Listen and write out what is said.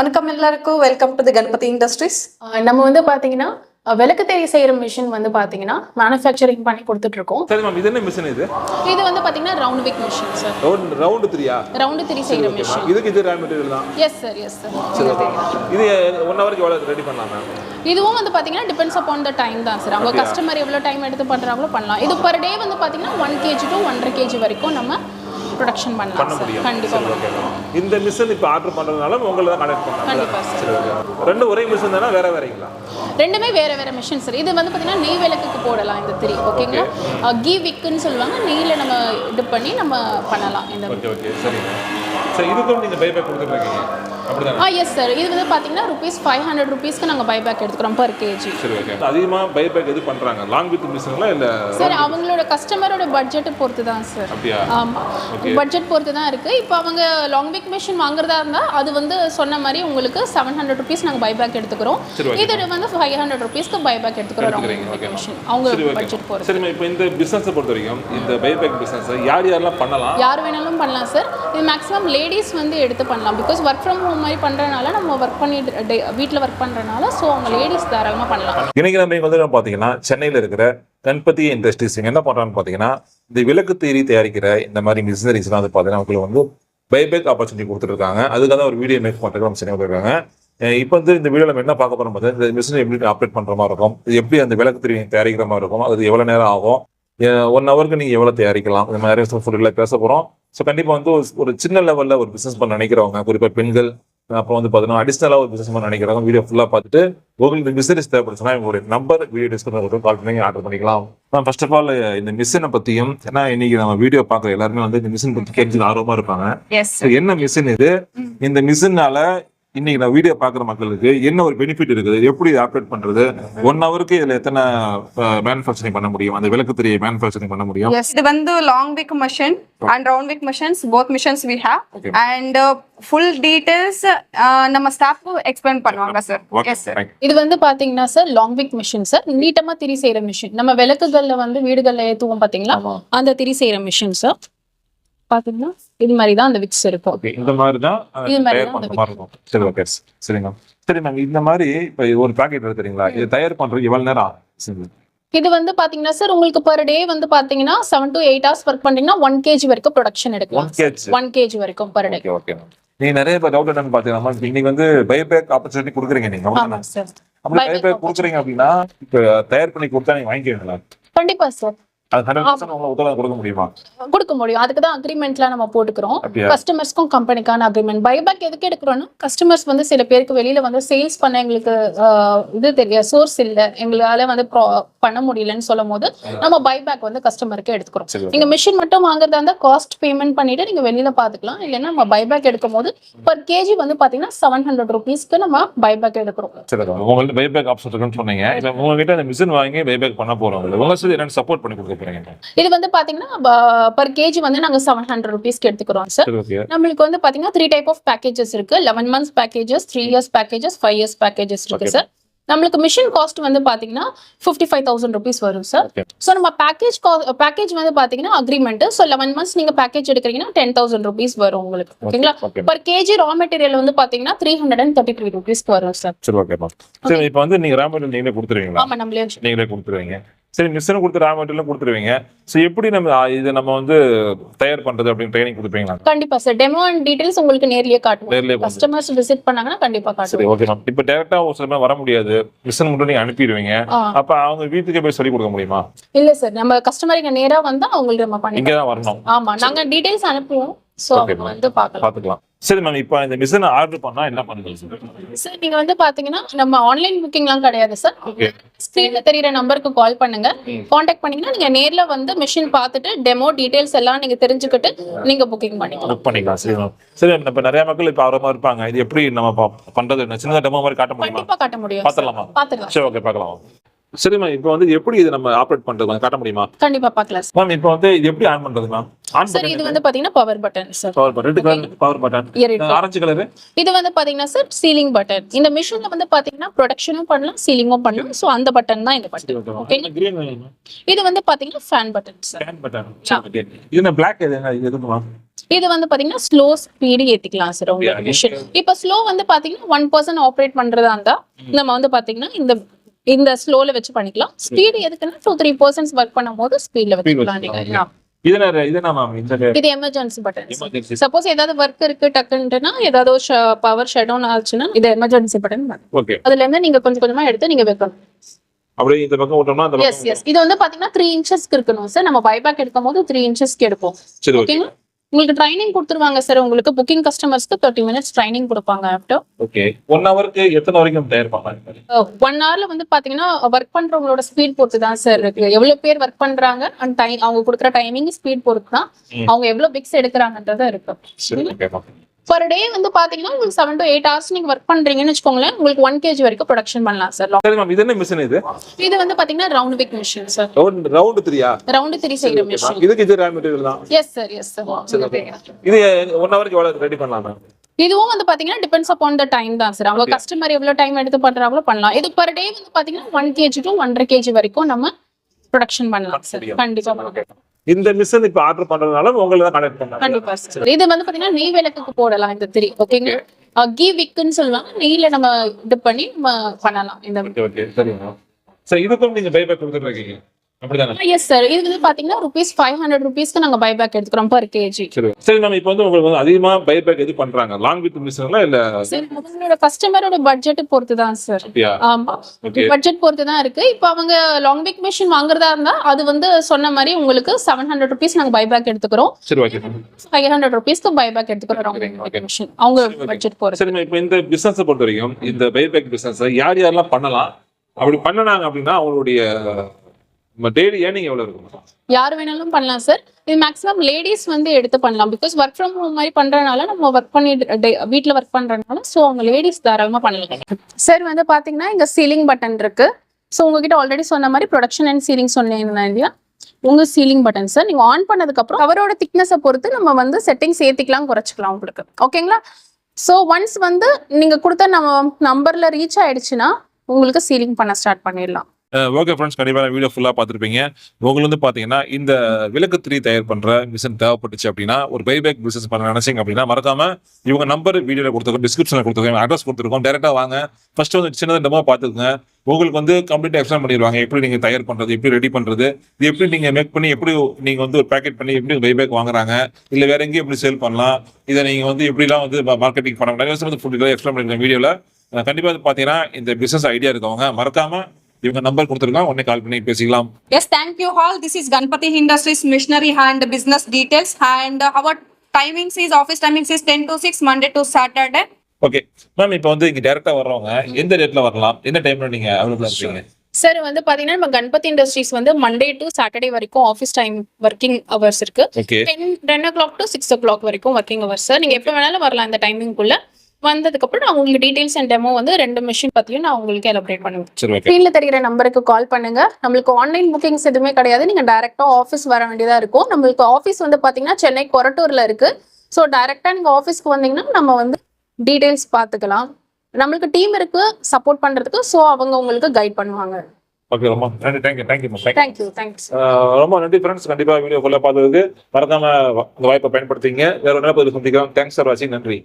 வணக்கம் எல்லாருக்கும். Welcome to the Ganapathi industries நம்ம வந்து பாத்தீங்கன்னா விளக்கு தேடி செய்யற மிஷின் வந்து பாத்தீங்கன்னா மேனுஃபேக்சரிங் பண்ணி கொடுத்துட்டு இருக்கோம் சரி மேம் இது என்ன மிஷின் இது? இது வந்து பாத்தீங்கன்னா round wick machine sir round round த்ரீயா? Round திரி செய்யற மிஷின் இதுக்கு இது ரா மெட்டீரியல் தான்? எஸ் சார் எஸ் சார் இது ஒன் ஹவருக்கு எவ்வளோ ரெடி பண்ணலாம் மேம் இதுவும் வந்து பாத்தீங்கன்னா டிபெண்ட்ஸ் அப்பான் த டைம் தான் சார் அவங்க கஸ்டமர் எவ்வளோ டைம் எடுத்து பண்றாங்களோ பண்ணலாம். இது பர் டே வந்து பாத்தீங்கன்னா ஒன் கேஜி டு ஒன்றரை கேஜி வரைக்கும் நம்ம ப்ரொடக்ஷன் பண்ண பண்ணலாம் சார் முடியும். கண்டிப்பா சரி ஓகே இந்த மிஷின் இப்போ ஆர்டர் பண்ணுறதுனால உங்களை தான் கனெக்ட் பண்ணாங்க கண்டிப்பா சார் சரி ரெண்டு ஒரே மிஷின் தானே வேற வேறீங்களா ரெண்டுமே வேற வேற மிஷின் சார் இது வந்து பாத்தீங்கன்னா நெய் விளக்குக்கு போடலாம் இந்த திரி. ஓகேங்களா? கீ விக்குன்னு சொல்லுவாங்க. நெய்ல நம்ம இது பண்ணி நம்ம பண்ணலாம் இந்த ஓகே ஓகே சரிங்க சரி இதுக்கும் நீங்கள் பைபேக் கொடுத்துருக்கீங்க அப்படிதானே ஆ எஸ் சார் இது வந்து பார்த்தீங்கன்னா ருபீஸ் ஃபைவ் ஹண்ட்ரட் ருபீஸ்க்கு நாங்கள் பைபேக் எடுத்துக்கிறோம் பர் கேஜி சரி ஓகே அதிகமாக பைபேக் எது பண்ணுறாங்க லாங் வித் மிஷின்களா இல்லை சார் அவங்களோட கஸ்டமரோட பட்ஜெட்டை பொறுத்து தான் சார் அப்படியா? ஆமாம் பட்ஜெட் பொறுத்து தான் இருக்குது இப்போ அவங்க லாங் வீக் மிஷின் வாங்குறதா இருந்தால் அது வந்து சொன்ன மாதிரி உங்களுக்கு செவன் ஹண்ட்ரட் ருபீஸ் நாங்கள் பைபேக் எடுத்துக்கிறோம். சரி. இது வந்து ஃபைவ் ஹண்ட்ரட் ருபீஸ்க்கு பைபேக் எடுத்துக்கிறோம் மிஷின் அவங்க சரி பட்ஜெட் பொறுத்து. சரிம்மா இப்போ இந்த பிஸ்னஸை பொறுத்த வரைக்கும் இந்த பைபேக் பிஸ்னஸை யார் யாரெல்லாம் பண்ணலாம்? யார் வேணாலும் பண்ணலாம் சார் இது மேக்ஸிமம் லேடிஸ் வந்து எடுத்து பண்ணலாம். பிகாஸ் ஒர்க் ஃப்ரம் ஹோம் மாதிரி பண்ணுறதுனால நம்ம ஒர்க் பண்ணிட்டு வீட்டில் ஒர்க் பண்ணுறதுனால ஸோ அவங்க லேடிஸ் தாராளமாக பண்ணலாம். இன்னைக்கு நம்ம வந்து பார்த்தீங்கன்னா சென்னையில் இருக்கிற கண்பதி இண்டஸ்ட்ரீஸ் என்ன பண்றான்னு பார்த்தீங்கன்னா இந்த விளக்கு தேரி தயாரிக்கிற இந்த மாதிரி மிஷினரிஸ்லாம் வந்து பார்த்தீங்கன்னா அவங்களுக்கு வந்து பைபேக் ஆப்பர்ச்சுனிட்டி கொடுத்துருக்காங்க அதுக்காக தான் ஒரு வீடியோ மேக் பண்ணுறதுக்கு நம்ம சென்னை இப்போ வந்து இந்த வீடியோ நம்ம என்ன பார்க்க போறோம் பார்த்தீங்கன்னா இந்த மிஷினை எப்படி ஆப்ரேட் பண்ற மாதிரி இருக்கும். இது எப்படி அந்த விளக்கு திரும்பி தயாரிக்கிற மாதிரி இருக்கும் அது எவ்வளோ நேரம் ஆகும் ஒன் ஹவருக்கு நீங்கள் எவ்வளோ தயாரிக்கலாம் இந்த மாதிரி பேச போகிறோம் ஸோ கண்டிப்பாக வந்து ஒரு- ஒரு சின்ன லெவலில் ஒரு பிஸ்னஸ் பண்ண நினைக்கிறவங்க குறிப்பாக பெண்கள் அப்புறம் வந்து பார்த்தீங்கன்னா அடிஷ்னலாக ஒரு பிஸ்னஸ் பண்ண நினைக்கிறவங்க வீடியோ ஃபுல்லாக பார்த்துட்டு உங்களுக்கு பிசினஸ் தேவைப்படுச்சுன்னா உங்களுடைய நம்பர் வீடியோ டிஸ்கிரிப்ஷன் கால் பண்ணி ஆர்டர் பண்ணிக்கலாம். மேம் ஃபர்ஸ்ட் ஆஃப் ஆல் இந்த மிஷினை பற்றியும் ஏன்னா இன்னைக்கு நம்ம வீடியோ பார்க்குற எல்லாருமே வந்து இந்த மிஷின் பற்றி கேட்கறது ஆர்வமா இருப்பாங்க. என்ன மிஷின் இது? இந்த மிஷினால இன்னைக்கு நான் வீடியோ பார்க்குற மக்களுக்கு என்ன ஒரு பெனிஃபிட் இருக்குது? எப்படி ஆப்ரேட் பண்றது? ஒன் ஹவருக்கு இதுல எத்தனை மேனுஃபேக்சரிங் பண்ண முடியும்? அந்த விளக்கு திரியை மேனுஃபேக்சரிங் பண்ண முடியும்? எஸ் இது வந்து long wick machine and round wick machines both machines we have. And full details நம்ம ஸ்டாஃப் எக்ஸ்பிளைன் பண்ணுவாங்க சார் ஓகே எஸ் சார் இது வந்து பாத்தீங்கன்னா sir long wick machine sir நீட்டமா திரி செய்யற மிஷின் நம்ம விளக்குகள்ல வந்து வீடுகள்ல ஏத்துவோம் பாத்தீங்களா? அந்த திரி செய்யற மிஷின் சார் பாத்தீங்கன்னா இது மாதிரி தான் அந்த விக்ஸ் இருக்கும். ஓகே இந்த மாதிரி தான் இது மாதிரி தயார் தான் பண்ற மாதிரி இருக்கும். சரி ஓகே சரி மேம் சரி மேம் இந்த மாதிரி இப்போ ஒரு பாக்கெட் எடுத்துறீங்களா இது தயார் பண்றதுக்கு எவ்வளவு நேரம் ஆகும். இது வந்து பாத்தீங்கன்னா சார் உங்களுக்கு பர் டே வந்து பாத்தீங்கன்னா seven to eight hours work பண்ணீங்கன்னா ஒன் கேஜி வரைக்கும் ப்ரொடக்ஷன் எடுக்கலாம். ஒன் கேஜி வரைக்கும் பர் டே ஓகே நீங்க நிறைய பேர் டவுட் என்னன்னு பாத்தீங்கன்னா இன்னைக்கு வந்து பைபேக் ஆப்பர்ச்சுனிட்டி கொடுக்குறீங்க நீங்க. அப்படி பைபேக் கொடுக்குறீங்க அப்படின்னா இப்போ தயார் பண்ணி கொடுத்தா நீங்க வாங்கிக்குவீங்களா கண்டிப்பா சார் கொடுக்க முடியுமா? அதுக்கு தான் அக்ரிமெண்ட்லாம் நம்ம போட்டுக்கிறோம். கஸ்டமர்ஸ்க்கும் கம்பெனிக்கான அக்ரிமெண்ட் பைபேக் எதுக்கு எடுக்கிறோம்னா கஸ்டமர்ஸ் வந்து சில பேருக்கு வெளியில வந்து சேல்ஸ் பண்ண எங்களுக்கு இது தெரியாது. சோர்ஸ் இல்ல. எங்களால வந்து பண்ண முடியலன்னு சொல்லும் போது நம்ம பைபேக் வந்து கஸ்டமருக்கு எடுத்துக்கிறோம். நீங்க மிஷின் மட்டும் வாங்குறதா இருந்தா காஸ்ட் பேமெண்ட் பண்ணிட்டு நீங்க வெளியில பாத்துக்கலாம். இல்லைன்னா நம்ம பைபேக் எடுக்கும் போது பர் கேஜி வந்து பாத்தீங்கன்னா செவன் ஹண்ட்ரட் ருபீஸ்க்கு நம்ம பைபேக் எடுக்கிறோம். சரி okay. உங்கள்ட்ட பைபேக் ஆப்ஷன் இருக்குன்னு சொன்னீங்க. இப்போ உங்ககிட்ட அந்த மிஷின் வாங்கி பைபேக் பண்ண போறோம் உங்க சப்போர்ட் பண்ணி கொடுக்க போறீங்க இது வந்து பாத்தீங்கன்னா பர் கேஜி வந்து நாங்க செவன் ஹண்ட்ரட் ருபீஸ்க்கு எடுத்துக்கிறோம் சார் நம்மளுக்கு வந்து பாத்தீங்கன்னா த்ரீ டைப் ஆஃப் பேக்கேஜஸ் இருக்கு. Eleven months packages three years packages five years packages இருக்கு. சார் நம்மளுக்கு மிஷின் காஸ்ட் வந்து பாத்தீங்கன்னா ஃபிஃப்டி ஃபைவ் தௌசண்ட் ருபீஸ் வரும் சார். ஸோ நம்ம பேக்கேஜ் பேக்கேஜ் வந்து பாத்தீங்கன்னா அக்ரிமெண்ட் ஸோ லெவன் மந்த்ஸ் நீங்க பேக்கேஜ் எடுக்கிறீங்கன்னா டென் தௌசண்ட் ருபீஸ் வரும் உங்களுக்கு. ஓகேங்களா? Okay per KG raw material வந்து பாத்தீங்கன்னா three hundred and thirty three ருபீஸ்க்கு வரும் சார் சரி ஓகே இப்போ வந்து நீங்க ரா மெட்டீரியல் நீங்களே கொடுத்துருவீங்களா? ஆமா நம்மளே நீங்களே கொடுத்துருவீங்க. சரி மிஷினை கொடுத்து ரா மெட்டீரியலும் கொடுத்துருவீங்க. ஸோ எப்படி நம்ம இதை நம்ம வந்து தயார் பண்றது அப்படின்னு ட்ரைனிங் கொடுப்பீங்களா? கண்டிப்பா சார் டெமோ அண்ட் டீடைல்ஸ் உங்களுக்கு நேர்லயே காட்டுவோம். நேர்லயே கஸ்டமர்ஸ் விசிட் பண்ணாங்கன்னா கண்டிப்பா சரி ஓகே மேம் இப்போ டேரக்டா ஒரு சில பேர் வர முடியாது. மிஷின் மட்டும் நீங்க அனுப்பிடுவீங்க. அப்ப அவங்க வீட்டுக்கே போய் சொல்லி கொடுக்க முடியுமா? இல்ல சார் நம்ம கஸ்டமர் இங்க நேரா வந்தா அவங்களுக்கு நம்ம பண்ணி இங்கே தான் வரணும். ஆமா நாங்க டீடைல்ஸ் அனுப்புவோம். Okay, அவங்க. வந்து பார்க்கலாம். பாத்துக்கலாம் சரி மேம் இப்போ இந்த மிஷினை ஆர்டர் பண்ணா என்ன பண்ணுறது? சார் நீங்க வந்து பாத்தீங்கன்னா நம்ம ஆன்லைன் புக்கிங்லாம் கிடையாது சார் ஸ்கிரீன்ல தெரியுற நம்பருக்கு கால் பண்ணுங்க. காண்டாக்ட் பண்ணீங்கன்னா நீங்க நேர்ல வந்து மிஷின் பார்த்துட்டு டெமோ டீடைல்ஸ் எல்லாம் நீங்க தெரிஞ்சுக்கிட்டு நீங்க புக்கிங் பண்ணிக்கலாம். புக் பண்ணிக்கலாம். சரி மேம் சரி மேம் இப்போ நிறைய மக்கள் இப்போ ஆர்வமா இருப்பாங்க. இது எப்படி நம்ம பண்றது? சின்னதா டெமோ மாதிரி காட்ட முடியுமா? கண்டிப்பா காட்ட முடியும் பாத்துடலாமா பாத்துக்கலாம் சரி ஓகே பார்க்கலாம். சரிம்மா இப்போ வந்து எப்படி இது நம்ம ஆப்ரேட் பண்றது? கொஞ்சம் காட்ட முடியுமா? கண்டிப்பா பார்க்கலாம் மேம் இப்போ வந்து இது எப்படி ஆன் பண்றது மேம் சார் இது வந்து பாத்தீங்கன்னா power button sir power button colour power button orange colour இது வந்து பாத்தீங்கன்னா சார் சீலிங் பட்டன் இந்த மிஷின்ல வந்து பாத்தீங்கன்னா ப்ரொடக்ஷனும் பண்ணலாம் சீலிங்கும் பண்ணலாம். சோ அந்த பட்டன் தான் இந்த பட்டன் கிரீன் இது வந்து பாத்தீங்கன்னா fan button sir fan button okay இது பிளாக் எது என்ன இது எதுக்குமா இது வந்து பாத்தீங்கன்னா ஸ்லோ ஸ்பீடு ஏத்திக்கலாம் சார் உங்களுக்கு மிஷின் இப்போ ஸ்லோ வந்து பாத்தீங்கன்னா ஒன் பர்சன்ட் ஆப்ரேட் பண்றதா இருந்தா நம்ம வந்து பாத்தீங்கன்னா இந்த இந்த ஸ்லோல வச்சு பண்ணிக்கலாம். ஸ்பீடு எதுக்குன்னா டூ த்ரீ பர்சன்ட் ஒர்க் பண்ணும்போது ஸ்பீட்ல வச்சுக்கலாம். நீங்க இது எமர்ஜென்சி பட்டன் சப்போஸ் ஏதாவது ஒர்க் இருக்கு டக்குன்ட்டுனா ஏதாவது பவர் ஷட் டவுன் ஆச்சுன்னா இது எமர்ஜென்சி பட்டன் அதுல இருந்து நீங்க கொஞ்சம் கொஞ்சமா எடுத்து நீங்க வைக்கணும். அப்படியே இந்த பக்கம் அந்த எஸ் எஸ் இது வந்து பாத்தீங்கன்னா த்ரீ இன்ச்சஸ்க்கு இருக்கணும் சார் நம்ம பைபேக் எடுக்கும் போது த்ரீ இன்ச்சஸ்க்கு எடுப்போம். சரி ஓகேங்களா உங்களுக்கு ட்ரைனிங் கொடுத்துருவாங்க சார் உங்களுக்கு புக்கிங் கஸ்டமர்ஸ்க்கு தேர்ட்டி மினிட்ஸ் ட்ரைனிங் கொடுப்பாங்க ஆஃப்டர் ஓகே ஒன் ஹவருக்கு எத்தனை வரைக்கும் தயார் பண்ணலாம் ஒன் ஹவர்ல வந்து பாத்தீங்கன்னா ஒர்க் பண்றவங்களோட ஸ்பீட் பொறுத்து தான் சார் இருக்கு. எவ்வளவு பேர் ஒர்க் பண்றாங்க அண்ட் டைம் அவங்க கொடுக்குற டைமிங் ஸ்பீட் பொறுத்து தான். அவங்க எவ்வளவு பிக்ஸ் எடுக்கிறாங்கன்றத இருக்கு. பர் டே வந்து பாத்தீங்கன்னா உங்களுக்கு செவன் டு எயிட் ஹவர்ஸ் நீங்க ஒர்க் பண்றீங்கன்னு வச்சுக்கோங்களேன். உங்களுக்கு ஒன் கேஜி வரைக்கும் ப்ரொடக்ஷன் பண்ணலாம் சார் இது என்ன மிஷின் இது? இது வந்து பாத்தீங்கன்னா round big machine sir round த்ரீயா round three செய்யற மிஷின் இதுக்கு இது ரா மெட்டீரியல் தான்? எஸ் சார் எஸ் சார் இது ஒன் ஹவருக்கு எவ்வளவு ரெடி பண்ணலாம் இதுவும் வந்து பாத்தீங்கன்னா டிபெண்ட்ஸ் அப்பான் த டைம் தான் சார் அவங்க கஸ்டமர் எவ்வளவு டைம் எடுத்து பண்றாங்களோ பண்ணலாம். இது பர் டே வந்து பாத்தீங்கன்னா ஒன் கேஜி டு ஒன்றரை கேஜி வரைக்கும் நம்ம ப்ரொடக்ஷன் பண்ணலாம் சார். கண்டிப்பா. பண்ணலாம். இந்த மிஷின் இப்ப ஆர்டர் பண்றதுனால உங்களுக்கு தான் கனெக்ட் பண்ணலாம் இது வந்து பாத்தீங்கன்னா நெய் விளக்குக்கு போடலாம் இந்த திரி ஓகேங்க கீ விக்குன்னு சொல்லுவாங்க. நெய்ல நம்ம இது பண்ணி நம்ம பண்ணலாம். இந்த ஓகே ஓகே சரி இதுக்கும் நீங்க பைபேக் கொடுத்துருக்கீங்க அப்படிதானே எஸ் சார் இது வந்து பாத்தீங்கன்னா ருபீஸ் ஃபைவ் ஹண்ட்ரட் ருபீஸ்க்கு நாங்க பைபேக் எடுத்துக்கிறோம் பர் கேஜி சரி. நம்ம இப்போ வந்து உங்களுக்கு வந்து அதிகமா பைபேக் எது பண்றாங்க? லாங் வித் மிஷின்ல இல்ல சார் அவங்களோட கஸ்டமரோட பட்ஜெட் பொறுத்து தான் சார் ஆமா. பட்ஜெட் பொறுத்து தான் இருக்கு. இப்போ அவங்க லாங் பிக் மிஷின் வாங்குறதா இருந்தா அது வந்து சொன்ன மாதிரி உங்களுக்கு செவன் ஹண்ட்ரட் ருபீஸ் நாங்க பைபேக் எடுத்துக்கிறோம். சரி ஓகே ஃபைவ் ஹண்ட்ரட் ருபீஸ்க்கு பைபேக் எடுத்துக்கிறோம் லாங் மிஷின் அவங்க பட்ஜெட் பொறுத்து. சரி இப்போ இந்த பிசினஸ் பொறுத்த வரைக்கும் இந்த பைபேக் பிசினஸ் யார் யாரெல்லாம் பண்ணலாம்? அப்படி பண்ணனாங்க அப்படின்னா அவங்களுடைய டெய்லி ஏர்னிங் எவ்வளவு இருக்கும் யார் வேணாலும் பண்ணலாம் சார் இது மேக்ஸிமம் லேடிஸ் வந்து எடுத்து பண்ணலாம். பிகாஸ் ஒர்க் ஃப்ரம் ஹோம் மாதிரி பண்றதுனால நம்ம ஒர்க் பண்ணி வீட்டில் ஒர்க் பண்றதுனால ஸோ அவங்க லேடிஸ் தாராளமாக பண்ணலாம். சார் வந்து பாத்தீங்கன்னா இங்க சீலிங் பட்டன் இருக்கு. ஸோ உங்ககிட்ட ஆல்ரெடி சொன்ன மாதிரி ப்ரொடக்ஷன் அண்ட் சீலிங் சொன்னீங்கன்னா இல்லையா? உங்க சீலிங் பட்டன் சார் நீங்க ஆன் பண்ணதுக்கு அப்புறம் அவரோட திக்னஸை பொறுத்து நம்ம வந்து செட்டிங் சேர்த்துக்கலாம் குறைச்சிக்கலாம் உங்களுக்கு. ஓகேங்களா ஸோ ஒன்ஸ் வந்து நீங்க கொடுத்த நம்ம நம்பர்ல ரீச் ஆயிடுச்சுன்னா உங்களுக்கு சீலிங் பண்ண ஸ்டார்ட் பண்ணிடலாம். ஓகே ஃப்ரெண்ட்ஸ் கண்டிப்பாக வீடியோ ஃபுல்லாக பார்த்துருப்பீங்க. உங்களுக்கு வந்து பார்த்தீங்கன்னா இந்த விளக்கு த்ரீ தயார் பண்ணுற மிஷின் தேவைப்பட்டுச்சு அப்படின்னா ஒரு பைபேக் பிசினஸ் பண்ண நினைச்சிங்க அப்படின்னா மறக்காம இவங்க நம்பர் வீடியோவில் கொடுத்துருக்கோம் டிஸ்கிரிப்ஷனில் கொடுத்துருக்கோம் அட்ரஸ் கொடுத்துருக்கோம். டேரெக்டாக வாங்க. ஃபர்ஸ்ட் வந்து சின்னதாக டெமோ பார்த்துக்குங்க. உங்களுக்கு வந்து கம்ப்ளீட்டாக எக்ஸ்பிளைன் பண்ணிடுவாங்க. எப்படி நீங்கள் தயார் பண்ணுறது எப்படி ரெடி பண்ணுறது இது எப்படி நீங்கள் மேக் பண்ணி எப்படி நீங்கள் வந்து ஒரு பேக்கெட் பண்ணி எப்படி பைபேக் வாங்குறாங்க இல்லை வேற எங்கேயும் எப்படி சேல் பண்ணலாம் இதை நீங்கள் வந்து எப்படிலாம் வந்து மார்க்கெட்டிங் பண்ண முடியாது வந்து ஃபுல் எக்ஸ்பிளைன் பண்ணிருக்கேன் வீடியோவில் கண்டிப்பாக வந்து பார்த்தீங்கன்னா இந்த பிசினஸ் ஐடியா இருக்கவங்க மறக்காமல் இவங்க நம்பர் கொடுத்துருக்காங்க உடனே கால் பண்ணி பேசிக்கலாம். Thank you all. This is Ganpati Industries Missionary and Business Details. And uh, our timings is office timings is 10 to 6, Monday to Saturday. Okay ma'am இப்போ வந்து இங்க டைரக்டா வர்றவங்க எந்த டேட்ல வரலாம்? எந்த டைம்ல நீங்க அவைலபிளா இருப்பீங்க சார் வந்து பாத்தீங்கன்னா நம்ம கணபதி இண்டஸ்ட்ரீஸ் வந்து மண்டே டு சாட்டர்டே வரைக்கும் ஆஃபீஸ் டைம் ஒர்க்கிங் ஹவர்ஸ் இருக்கு. Ten ten o'clock to six o'clock வரைக்கும் ஒர்க்கிங் ஹவர்ஸ் சார் நீங்க எப்போ வேணாலும் வரலாம் இந்த டைமிங்குள்ள வந்ததுக்கு அப்புறம் நான் உங்களுக்கு டீடைல்ஸ் அண்ட் டெமோ வந்து ரெண்டு மிஷின் பத்தியும் நான் உங்களுக்கு எலபரேட் பண்ணுவேன் ஸ்க்ரீன்ல தெரிகிற நம்பருக்கு கால் பண்ணுங்க. நம்மளுக்கு ஆன்லைன் புக்கிங்ஸ் எதுவுமே கிடையாது. நீங்க டைரக்டா ஆஃபீஸ் வர வேண்டியதா இருக்கும். நம்மளுக்கு ஆஃபீஸ் வந்து பாத்தீங்கன்னா சென்னை கொரட்டூர்ல இருக்கு. ஸோ டைரக்டா நீங்க ஆஃபீஸ்க்கு வந்தீங்கன்னா நம்ம வந்து டீடைல்ஸ் பார்த்துக்கலாம் நம்மளுக்கு டீம் இருக்கு சப்போர்ட் பண்றதுக்கு ஸோ அவங்க உங்களுக்கு கைட் பண்ணுவாங்க. ஓகே ரொம்ப நன்றி. தேங்க்யூ தேங்க்யூ தேங்க்யூ தேங்க்ஸ் ரொம்ப நன்றி ஃப்ரெண்ட்ஸ் கண்டிப்பா வீடியோ ஃபுல்லாக பார்த்ததுக்கு மறக்காம இந்த வாய்ப்பை பயன்படுத்திங்க வேற ஒரு நேரம் சந்திக்கலாம் தேங்க்ஸ் ஃபார் வாட்சிங் நன்றி.